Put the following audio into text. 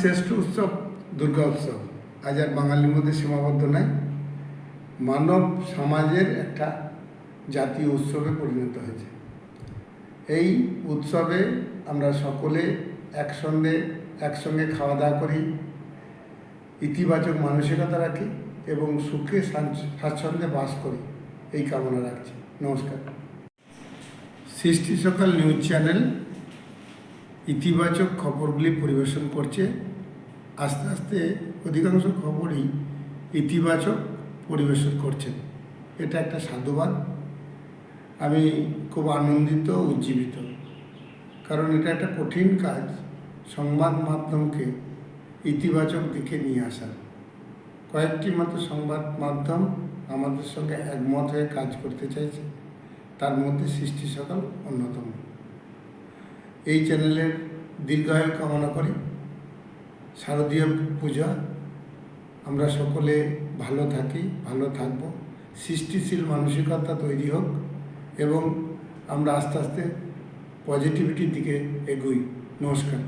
শ্রেষ্ঠ উৎসব দুর্গা উৎসব। আজ আর বাঙালির মধ্যে সীমাবদ্ধ নাই। মানব সমাজের একটা জাতীয় উৎসবে পরিণত হয়েছে। এই উৎসবে আমরা সকলে একসঙ্গে একসঙ্গে খাওয়া দাওয়া করি, ইতিবাচক মানসিকতা রাখি এবং সুখে স্বাচ্ছন্দ্যে বাস করি। এই কামনা রাখছি। নমস্কার। সৃষ্টি সকাল নিউজ চ্যানেল ইতিবাচক খবরগুলি পরিবেশন করছে। আস্তে আস্তে অধিকাংশ খবরই ইতিবাচক পরিবেশন করছেন এটা একটা সাধুবাদ। আমি খুব আনন্দিত, উজ্জীবিত। কারণ এটা একটা কঠিন কাজ সংবাদ মাধ্যমকে ইতিবাচক দিকে নিয়ে আসা। কয়েকটি মাত্র সংবাদ মাধ্যম আমাদের সঙ্গে একমত হয়ে কাজ করতে চাইছে। তার মধ্যে সৃষ্টি সকাল অন্যতম। এই চ্যানেলের দীর্ঘায়ু কামনা করি। শারদীয় পূজা। আমরা সকলে ভালো থাকি, ভালো থাকব। সৃষ্টিশীল মানসিকতা তৈরি হোক এবং আমরা আস্তে আস্তে পজিটিভিটির দিকে এগোই। নমস্কার।